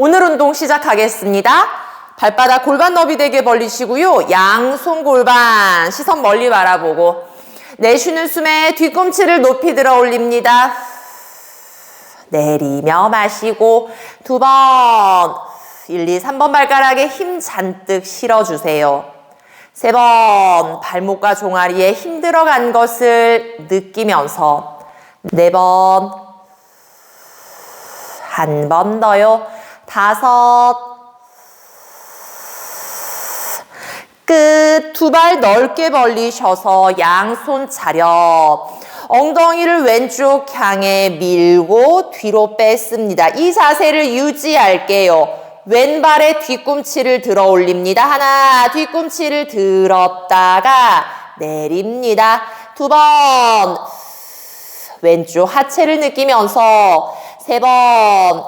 오늘 운동 시작하겠습니다. 발바닥 골반 너비 되게 벌리시고요. 양손 골반 시선 멀리 바라보고 내쉬는 숨에 뒤꿈치를 높이 들어 올립니다. 내리며 마시고 두 번 1, 2, 3번 발가락에 힘 잔뜩 실어주세요. 세 번 발목과 종아리에 힘 들어간 것을 느끼면서 네 번 한 번 더요. 다섯 끝 두 발 넓게 벌리셔서 양손 차렷 엉덩이를 왼쪽 향해 밀고 뒤로 뺐습니다. 이 자세를 유지할게요. 왼발에 뒤꿈치를 들어 올립니다. 하나, 뒤꿈치를 들었다가 내립니다. 두 번, 왼쪽 하체를 느끼면서 세 번,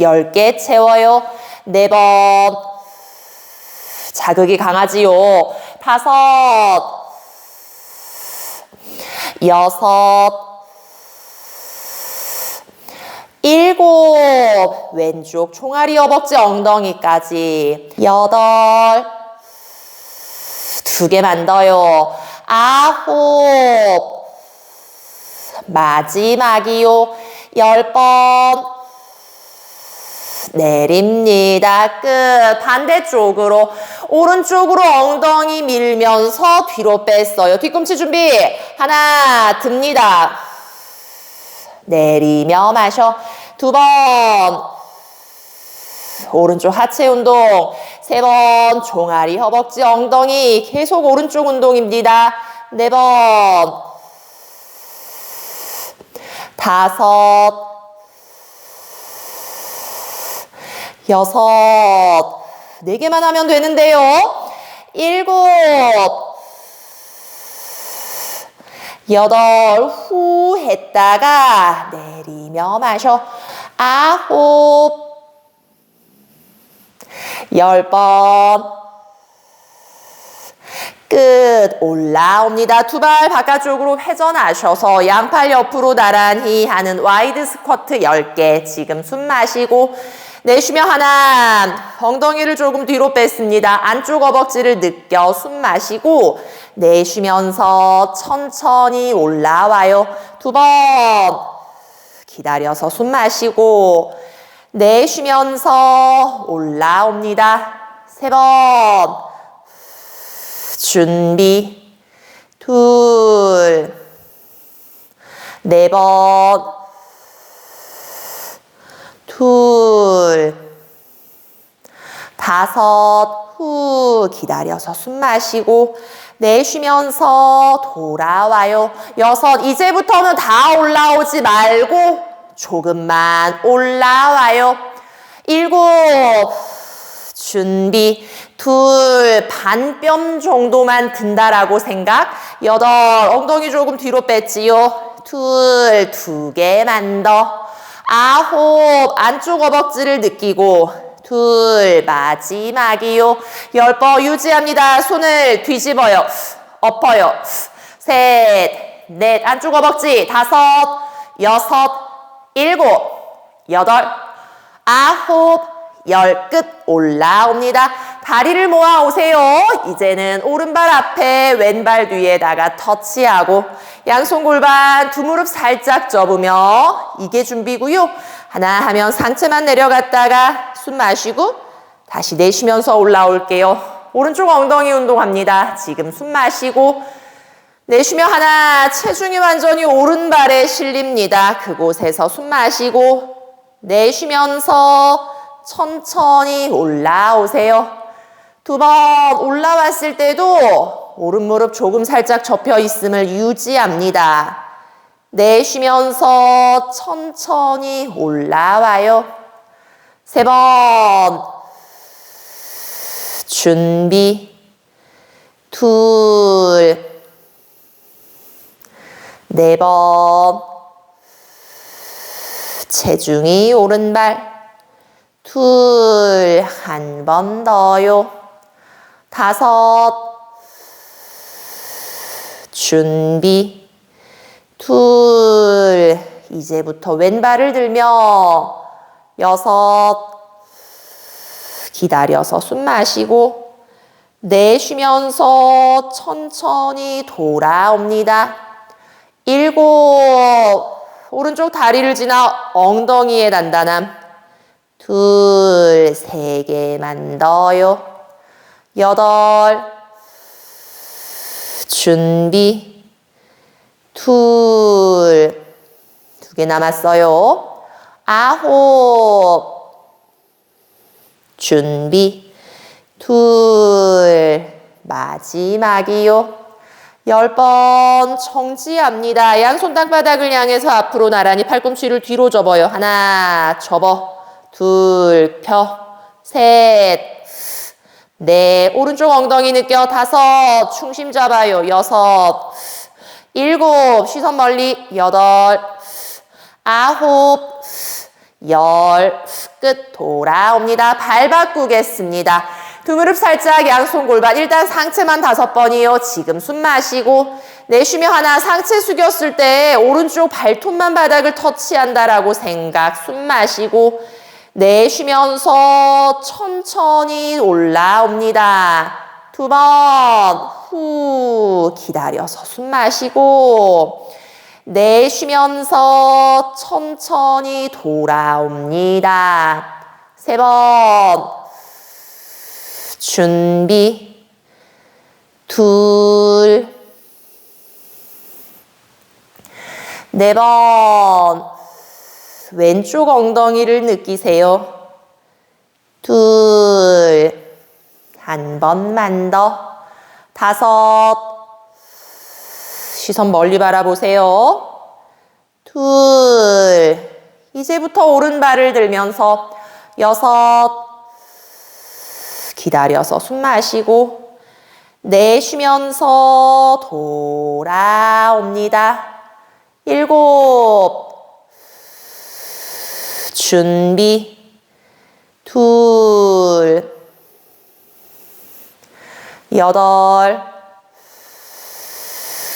열개 채워요. 네 번, 자극이 강하지요. 다섯, 여섯, 일곱, 왼쪽 총알이 허벅지 엉덩이까지, 여덟, 두 개만 더요. 아홉, 마지막이요. 열 번, 내립니다. 끝. 반대쪽으로. 오른쪽으로 엉덩이 밀면서 뒤로 뺐어요. 뒤꿈치 준비. 하나, 듭니다. 내리며 마셔. 두 번. 오른쪽 하체 운동. 세 번. 종아리, 허벅지, 엉덩이. 계속 오른쪽 운동입니다. 네 번. 다섯. 여섯, 네 개만 하면 되는데요. 일곱, 여덟, 후 했다가 내리며 마셔. 아홉, 열 번, 끝 올라옵니다. 두 발 바깥쪽으로 회전하셔서 양팔 옆으로 나란히 하는 와이드 스쿼트 10개. 지금 숨 마시고 내쉬며 하나 엉덩이를 조금 뒤로 뺐습니다. 안쪽 허벅지를 느껴 숨 마시고 내쉬면서 천천히 올라와요. 두 번 기다려서 숨 마시고 내쉬면서 올라옵니다. 세 번 준비 둘 네 번 둘, 다섯, 후, 기다려서 숨 마시고, 내쉬면서 돌아와요. 여섯, 이제부터는 다 올라오지 말고, 조금만 올라와요. 일곱, 준비, 둘, 반뼘 정도만 든다라고 생각. 여덟, 엉덩이 조금 뒤로 뺐지요. 둘, 두 개만 더. 아홉 안쪽 허벅지를 느끼고 둘 마지막이요. 열 번 유지합니다. 손을 뒤집어요. 엎어요. 셋 넷 안쪽 허벅지. 다섯 여섯 일곱 여덟 아홉 열 끝 올라옵니다. 다리를 모아 오세요. 이제는 오른발 앞에 왼발 뒤에다가 터치하고 양손 골반 두 무릎 살짝 접으며 이게 준비고요. 하나 하면 상체만 내려갔다가 숨 마시고 다시 내쉬면서 올라올게요. 오른쪽 엉덩이 운동합니다. 지금 숨 마시고 내쉬며 하나 체중이 완전히 오른발에 실립니다. 그곳에서 숨 마시고 내쉬면서 천천히 올라오세요. 두 번 올라왔을 때도 오른 무릎 조금 살짝 접혀 있음을 유지합니다. 내쉬면서 천천히 올라와요. 세 번. 준비. 둘. 네 번. 체중이 오른발. 둘, 한 번 더요. 다섯, 준비. 둘, 이제부터 왼발을 들며 여섯, 기다려서 숨 마시고, 내쉬면서 천천히 돌아옵니다. 일곱, 오른쪽 다리를 지나 엉덩이에 단단함. 둘, 세 개만 더요. 여덟, 준비. 둘, 두 개 남았어요. 아홉, 준비. 둘, 마지막이요. 열 번 정지합니다. 양손 땅바닥을 향해서 앞으로 나란히 팔꿈치를 뒤로 접어요. 하나, 접어. 둘, 펴. 셋, 넷. 오른쪽 엉덩이 느껴. 다섯, 중심 잡아요. 여섯, 일곱, 시선 멀리. 여덟, 아홉, 열, 끝 돌아옵니다. 발 바꾸겠습니다. 두 무릎 살짝 양손 골반 일단 상체만 다섯 번이요. 지금 숨 마시고 내쉬며 하나 상체 숙였을 때 오른쪽 발톱만 바닥을 터치한다라고 생각 숨 마시고 내쉬면서 천천히 올라옵니다. 두 번 후 기다려서 숨 마시고 내쉬면서 천천히 돌아옵니다. 세 번. 준비. 둘. 네 번. 왼쪽 엉덩이를 느끼세요. 둘. 한 번만 더. 다섯. 시선 멀리 바라보세요. 둘. 이제부터 오른발을 들면서 여섯. 기다려서 숨 마시고 내쉬면서 돌아옵니다. 일곱. 준비. 둘. 여덟.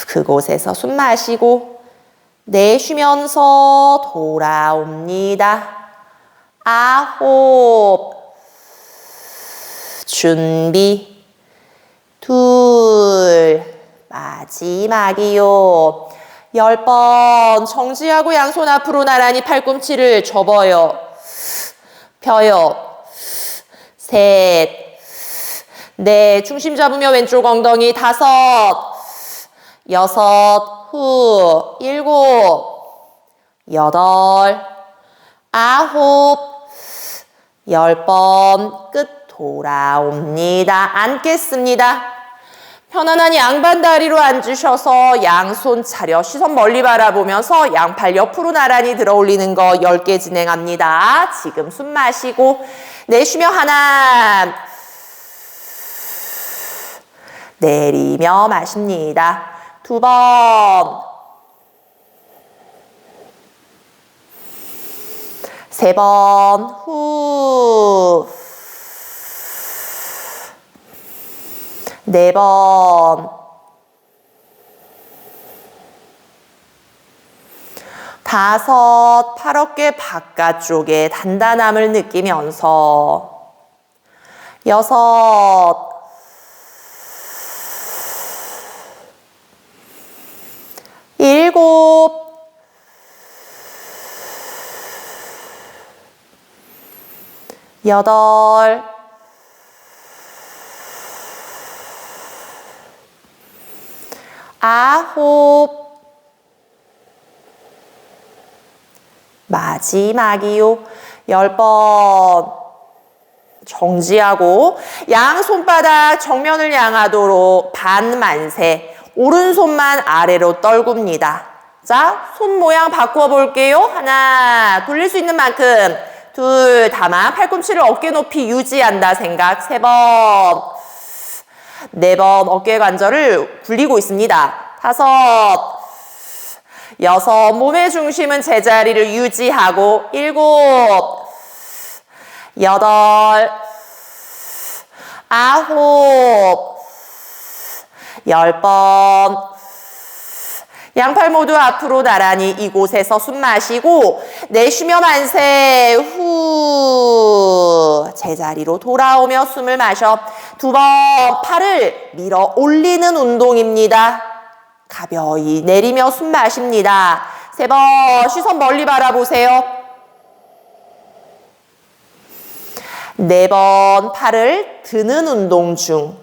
그곳에서 숨 마시고 내쉬면서 돌아옵니다. 아홉. 준비. 둘. 마지막이요. 열 번 정지하고 양손 앞으로 나란히 팔꿈치를 접어요. 펴요. 셋. 넷. 중심 잡으며 왼쪽 엉덩이 다섯. 여섯, 후, 일곱, 여덟, 아홉, 열 번, 끝 돌아옵니다. 앉겠습니다. 편안한 양반 다리로 앉으셔서 양손 차려 시선 멀리 바라보면서 양팔 옆으로 나란히 들어 올리는 거 10개 진행합니다. 지금 숨 마시고 내쉬며 하나 내리며 마십니다. 두 번. 세 번, 후. 네 번. 다섯, 팔 어깨 바깥쪽에 단단함을 느끼면서. 여섯, 일곱, 여덟, 아홉, 마지막이요. 열 번. 정지하고 양 손바닥 정면을 향하도록 반만세. 오른손만 아래로 떨굽니다. 자, 손 모양 바꿔 볼게요. 하나, 돌릴 수 있는 만큼. 둘, 다만 팔꿈치를 어깨 높이 유지한다 생각. 세 번. 네 번 어깨 관절을 굴리고 있습니다. 다섯. 여섯. 몸의 중심은 제자리를 유지하고. 일곱. 여덟. 아홉. 열 번. 양팔 모두 앞으로 나란히 이곳에서 숨 마시고 내쉬며 만세 후 제자리로 돌아오며 숨을 마셔 두 번 팔을 밀어 올리는 운동입니다. 가벼이 내리며 숨 마십니다. 세 번 시선 멀리 바라보세요. 네 번 팔을 드는 운동 중.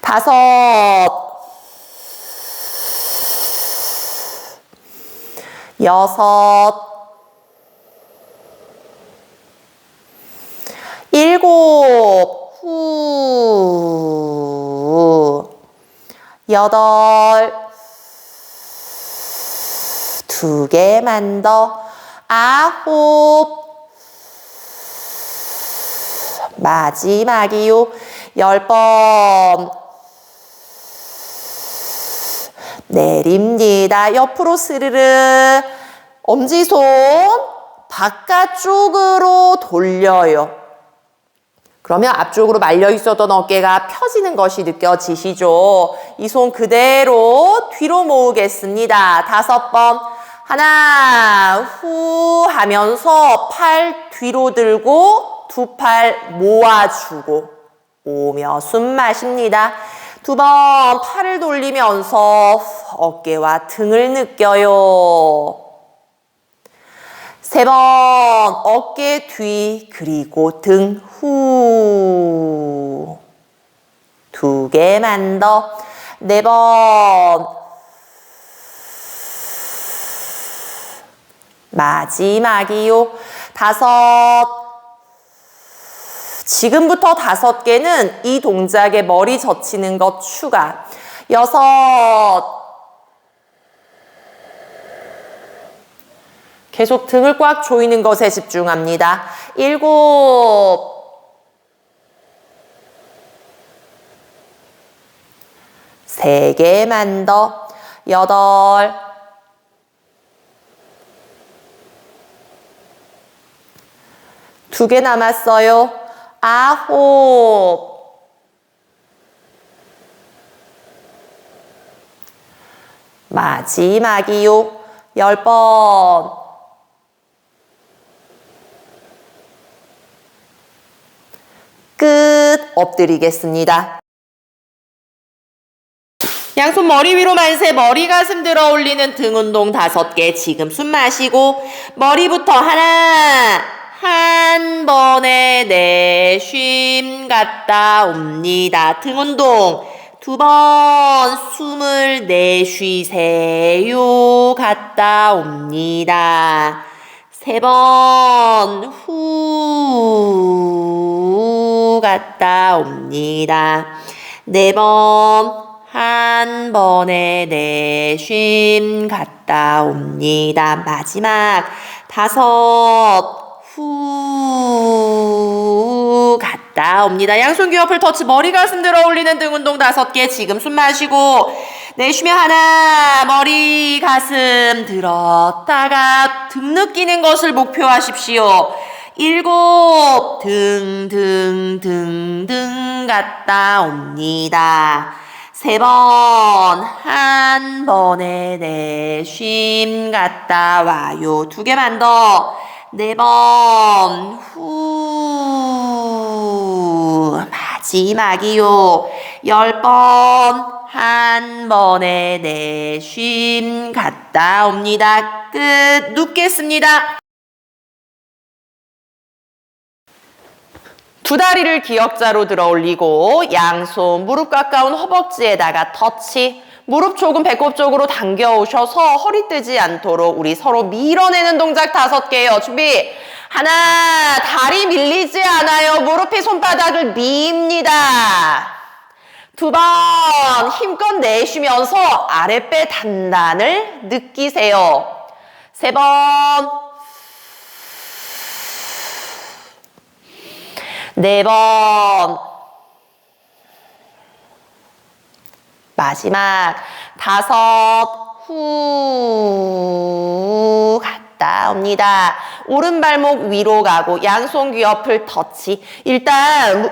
다섯 여섯, 일곱, 후, 여덟, 두 개만 더, 아홉, 마지막이요, 열 번, 내립니다. 옆으로 스르르. 엄지손 바깥쪽으로 돌려요. 그러면 앞쪽으로 말려 있었던 어깨가 펴지는 것이 느껴지시죠? 이 손 그대로 뒤로 모으겠습니다. 다섯 번. 하나, 후 하면서 팔 뒤로 들고 두 팔 모아주고 오며 숨 마십니다. 두 번 팔을 돌리면서 어깨와 등을 느껴요. 세 번 어깨 뒤 그리고 등 후. 두 개만 더. 네 번. 마지막이요. 다섯. 지금부터 다섯 개는 이 동작에 머리 젖히는 것 추가. 여섯. 계속 등을 꽉 조이는 것에 집중합니다. 일곱. 세 개만 더. 여덟. 두 개 남았어요. 아홉. 마지막이요. 열 번. 끝. 엎드리겠습니다. 양손 머리 위로 만세 머리 가슴 들어 올리는 등 운동 다섯 개 지금 숨 마시고 머리부터 하나 한 번에 내쉼 갔다 옵니다. 등 운동. 두 번 숨을 내쉬세요 갔다 옵니다. 세 번 후 갔다 옵니다. 네 번 한 번에 내쉼 갔다 옵니다. 마지막 다섯 후 갔다 옵니다. 양손 귀 옆을 터치 머리 가슴 들어 올리는 등 운동 다섯 개 지금 숨 마시고 내쉬며 하나 머리 가슴 들었다가 등 느끼는 것을 목표하십시오. 일곱 등등등등 갔다 옵니다. 세 번 한 번에 내쉼 갔다 와요. 두 개만 더. 네 번 후. 마지막이요. 열 번 한 번에 내쉼 갔다 옵니다. 끝. 눕겠습니다. 두 다리를 기역자로 들어 올리고 양손 무릎 가까운 허벅지에다가 터치 무릎 조금 배꼽 쪽으로 당겨 오셔서 허리 뜨지 않도록 우리 서로 밀어내는 동작 다섯 개요. 준비. 하나 다리 밀리지 않아요. 무릎이 손바닥을 밉니다. 두 번 힘껏 내쉬면서 아랫배 단단을 느끼세요. 세 번. 네 번. 마지막 다섯 후 갔다 옵니다. 오른발목 위로 가고 양손 귀 옆을 터치. 일단 무-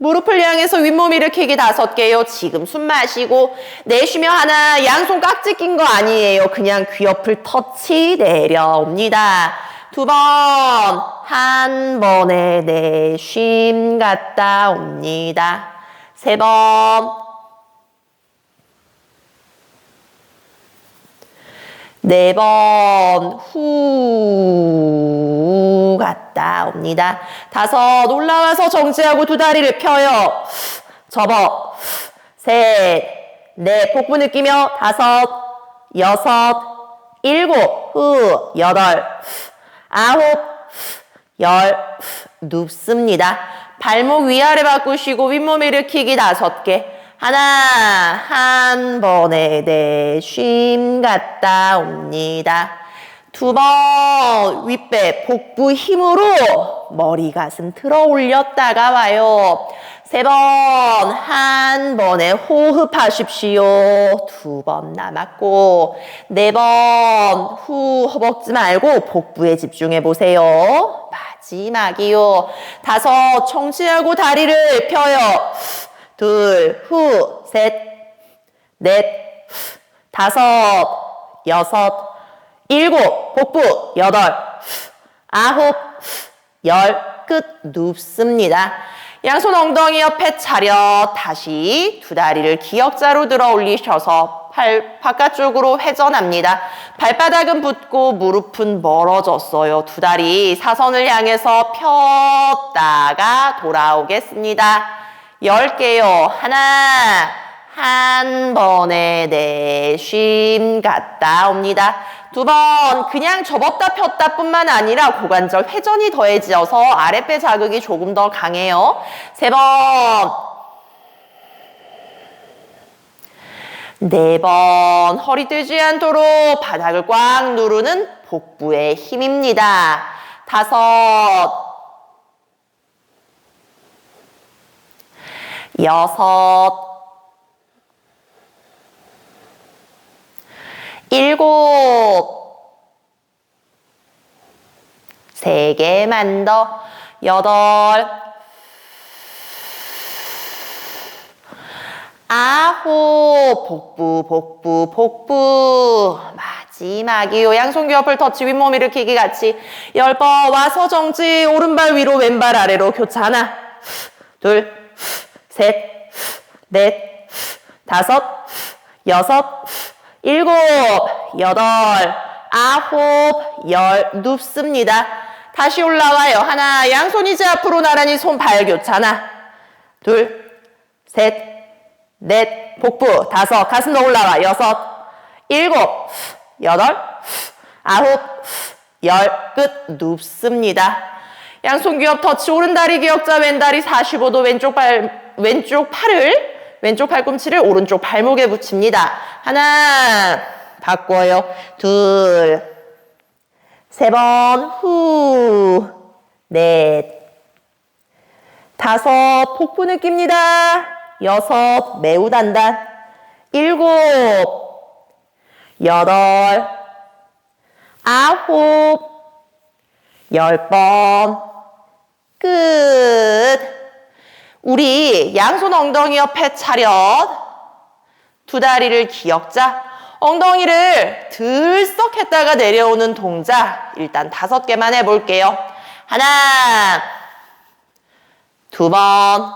무릎을 향해서 윗몸 일으키기 다섯 개요. 지금 숨 마시고 내쉬며 하나 양손 깍지 낀 거 아니에요. 그냥 귀 옆을 터치 내려옵니다. 두 번 한 번에 내쉼 갔다 옵니다. 세 번 네 번. 후. 갔다 옵니다. 다섯. 올라와서 정지하고 두 다리를 펴요. 접어. 셋, 넷 복부 느끼며 다섯, 여섯, 일곱. 후. 여덟, 아홉, 열. 눕습니다. 발목 위아래 바꾸시고 윗몸 일으키기 다섯 개. 하나, 한 번에 내쉼 갔다 옵니다. 두 번, 윗배, 복부 힘으로 머리 가슴 들어 올렸다가 와요. 세 번, 한 번에 호흡하십시오. 두 번 남았고, 네 번, 후, 허벅지 말고 복부에 집중해 보세요. 마지막이요. 다섯, 청취하고 다리를 펴요. 둘, 후, 셋, 넷, 다섯, 여섯, 일곱, 복부, 여덟, 아홉, 열, 끝, 눕습니다. 양손 엉덩이 옆에 차려 다시 두 다리를 기역자로 들어 올리셔서 팔 바깥쪽으로 회전합니다. 발바닥은 붙고 무릎은 멀어졌어요. 두 다리 사선을 향해서 폈다가 돌아오겠습니다. 열 개요. 하나, 한 번에 내쉼 갔다 옵니다. 두 번 그냥 접었다 폈다 뿐만 아니라 고관절 회전이 더해져서 아랫배 자극이 조금 더 강해요. 세 번, 네 번 허리 뜨지 않도록 바닥을 꽉 누르는 복부의 힘입니다. 다섯, 여섯, 일곱, 세 개만 더, 여덟, 아홉, 복부, 복부, 복부. 마지막이요. 양손 옆을 터치, 윗몸 일으키기 같이. 열 번 와서 정지, 오른발 위로, 왼발 아래로 교차. 하나, 둘, 셋, 넷, 다섯, 여섯, 일곱, 여덟, 아홉, 열, 눕습니다. 다시 올라와요. 하나, 양손 이제 앞으로 나란히 손 발 교차. 하나, 둘, 셋, 넷, 복부, 다섯, 가슴 더 올라와. 여섯, 일곱, 여덟, 아홉, 열, 끝, 눕습니다. 양손 기업 터치, 오른 다리 기역자, 왼 다리 45도, 왼쪽 발, 왼쪽 팔을, 왼쪽 팔꿈치를 오른쪽 발목에 붙입니다. 하나, 바꿔요. 둘, 세 번, 후, 넷, 다섯, 복부 느낍니다. 여섯, 매우 단단. 일곱, 여덟, 아홉, 열 번, 끝. 우리 양손 엉덩이 옆에 차렷. 두 다리를 기역자. 엉덩이를 들썩 했다가 내려오는 동작. 일단 다섯 개만 해볼게요. 하나, 두 번,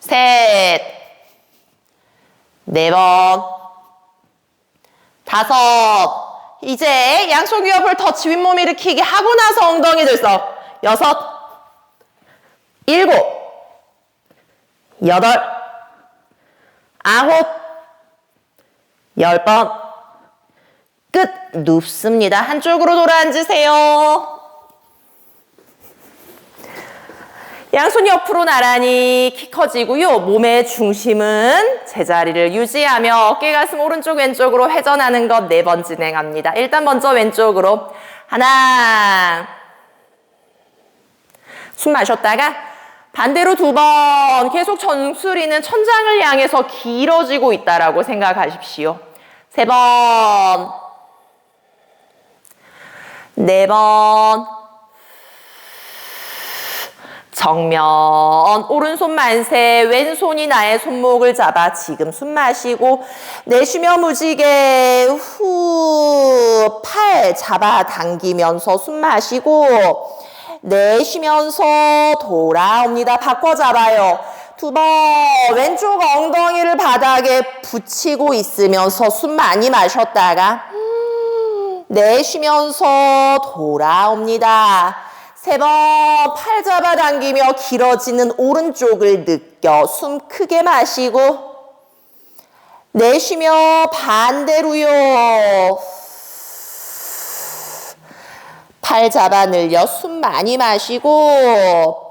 셋, 네 번, 다섯. 이제 양손 옆을 터치 윗몸 일으키기 하고 나서 엉덩이 들썩. 여섯, 일곱, 여덟, 아홉, 열 번. 끝. 눕습니다. 한쪽으로 돌아 앉으세요. 양손 옆으로 나란히 키 커지고요. 몸의 중심은 제자리를 유지하며 어깨 가슴 오른쪽 왼쪽으로 회전하는 것 네 번 진행합니다. 일단 먼저 왼쪽으로 하나 숨 마셨다가 반대로 두 번 계속 전수리는 천장을 향해서 길어지고 있다라고 생각하십시오. 세 번, 네 번, 정면. 오른손 만세. 왼손이 나의 손목을 잡아 지금 숨 마시고 내쉬며 무지개 후 팔 잡아 당기면서 숨 마시고 내쉬면서 돌아옵니다. 바꿔 잡아요. 두 번 왼쪽 엉덩이를 바닥에 붙이고 있으면서 숨 많이 마셨다가 음, 내쉬면서 돌아옵니다. 세 번 팔 잡아당기며 길어지는 오른쪽을 느껴 숨 크게 마시고 내쉬며 반대로요. 팔 잡아 늘려 숨 많이 마시고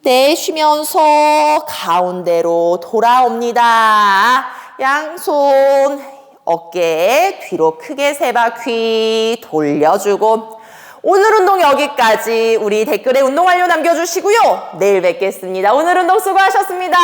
내쉬면서 가운데로 돌아옵니다. 양손 어깨 뒤로 크게 세 바퀴 돌려주고 오늘 운동 여기까지 우리 댓글에 운동 완료 남겨주시고요. 내일 뵙겠습니다. 오늘 운동 수고하셨습니다.